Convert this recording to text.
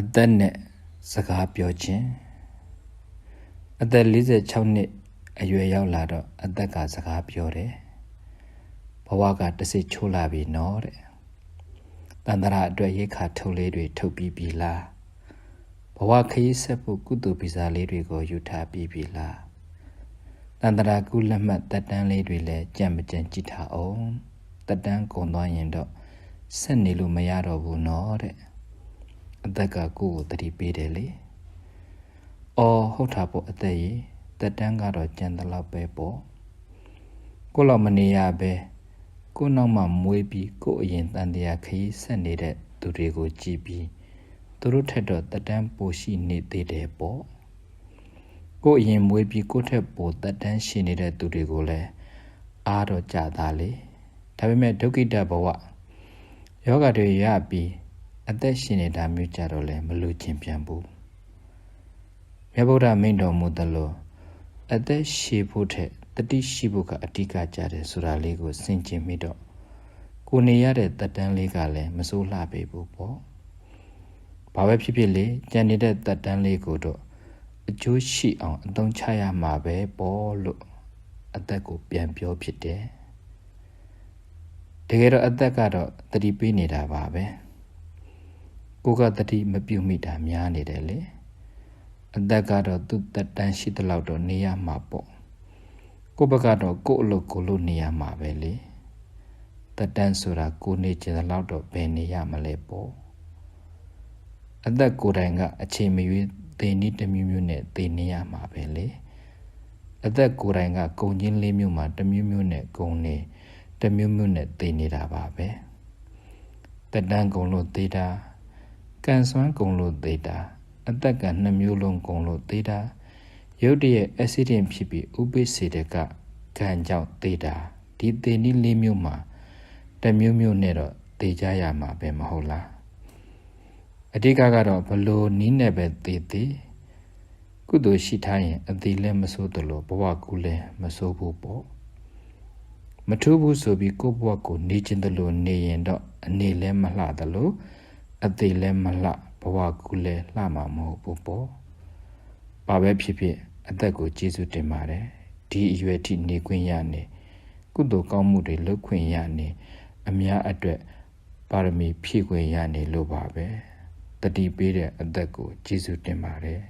အသက်နဲ့စကားပြောခြင်းအသက်46နှစ်အရွယ်ရောက်လာတော့အသက်ကစကားပြောတယ်ဘဝကတစ်စစ်ချိုးလာပြီနော်တဲ့တန်တရာအတွက်ရိတ်ခါထုတ်လေးတွေထုတ်ပြီးပြီလားဘဝခရီးဆက်ဖို့ကုသိုလ်ဗီဇာလေးတွေကိုယူထားပြီးပြီလားတန်တရာကုလက်မှတ်တက်တန်းလေးတွေလည်းကြံ့မကြံ့ကြည့်ထားအောင်တက်တန်းကုန်သွားရင်တော့ဆက်နေလို့မရတော့ဘူးနော်တဲ့ အသက်ကကိုယ့်ကိုတတိပေးတယ်လေ။အော်ဟုတ်တာပေါ့အသက်ကြီးတက်တန်းကတော့ကြံတလောက်ပဲပေါ့။ကိုလောက်မနေရပဲကိုနောက်မှမွေးပြီးကိုအရင်တန်တရားခရီးဆက်နေတဲ့သူတွေကိုကြည့်ပြီးသူတို့ထက်တော့တက်တန်းပိုရှိနေသေးတယ်ပေါ့။ကိုအရင်မွေးပြီးကိုထက်ပိုတက်တန်းရှိနေတဲ့သူတွေကိုလည်းအားတော့ကြတာလေ။ဒါပေမဲ့ဒုက္ခိတဘဝယောဂတွေရပြီး အသက်ရှင်နေတာမျိုးကြတော့လည်းမလူချင်းပြန်ဘူးမြတ်ဗုဒ္ဓမိန့်တော်မူသလိုအသက်ရှည်ဖို့ထက်တတိရှိဖို့ကအဓိကကြတယ်ဆိုတာလေးကိုစင်ကျင်မိတော့ကိုနေရတဲ့တက်တန်းလေးကလည်းမစိုးလှပေဘူးပေါ့ဘာပဲဖြစ်ဖြစ်လေကြံနေတဲ့တက်တန်းလေးကိုတော့အကျိုးရှိအောင်အသုံးချရမှာပဲပေါ့လို့အသက်ကိုပြန်ပြောဖြစ်တယ်တကယ်တော့အသက်ကတော့တတိပေးနေတာပါပဲ ကိုကတတိမပြုတ်မိတာများနေတယ်လေအသက်ကတော့သူ့တက်တန်းရှိတဲ့လောက်တော့နေရမှာပေါ့ကိုဘကတော့ကို့အလုပ်ကိုလို့နေရမှာပဲလေတက်တန်းဆိုတာကိုနေချင်တဲ့လောက်တော့ဘယ်နေရမလဲပေါ့အသက်ကိုယ်တိုင်ကအချိန်မရွေးသေနည်းတစ်မျိုးမျိုးနဲ့သေနေရမှာပဲလေအသက်ကိုယ်တိုင်ကကုံချင်းလေးမျိုးမှာတစ်မျိုးမျိုးနဲ့ကုံနေတစ်မျိုးမျိုးနဲ့သေနေတာပါပဲတက်တန်းကုံလို့သေတာ ကန်ဆွမ်းကုံလို့သေတာအသက်ကနှစ်မျိုးလုံးကုံလို့သေတာရုတ်တရက်အက်ဆီဒင့်ဖြစ်ပြီးဥပိ္ပစေတကကံကြောင့်သေတာဒီသေနည်းလေးမျိုးမှာတစ်မျိုးမျိုးနဲ့တော့သေကြရမှာပဲမဟုတ်လားအဓိကကတော့ဘလို့နီးနဲ့ပဲသေသေးကုသိုလ်ရှိထားရင်အသေးလည်းမဆိုးသလိုဘဝကူလည်းမဆိုးဘူးပေါ့မထူးဘူးဆိုပြီးကိုယ့်ဘဝကိုနေခြင်းတလို့နေရင်တော့အနေလည်းမလှသလို အသေးလည်းမလှဘဝကူလည်းလှမှာမဟုတ်ဘူးပေါ့ဘာပဲဖြစ်ဖြစ်အသက်ကိုကျေးဇူးတင်ပါတယ်ဒီအရွယ်ထိနေခွင့်ရနေကုသိုလ်ကောင်းမှုတွေလုပ်ခွင့်ရနေအများအတွက်ပါရမီဖြည့်ခွင့်ရနေလို့ပါပဲတတိပေးတဲ့အသက်ကိုကျေးဇူးတင်ပါတယ်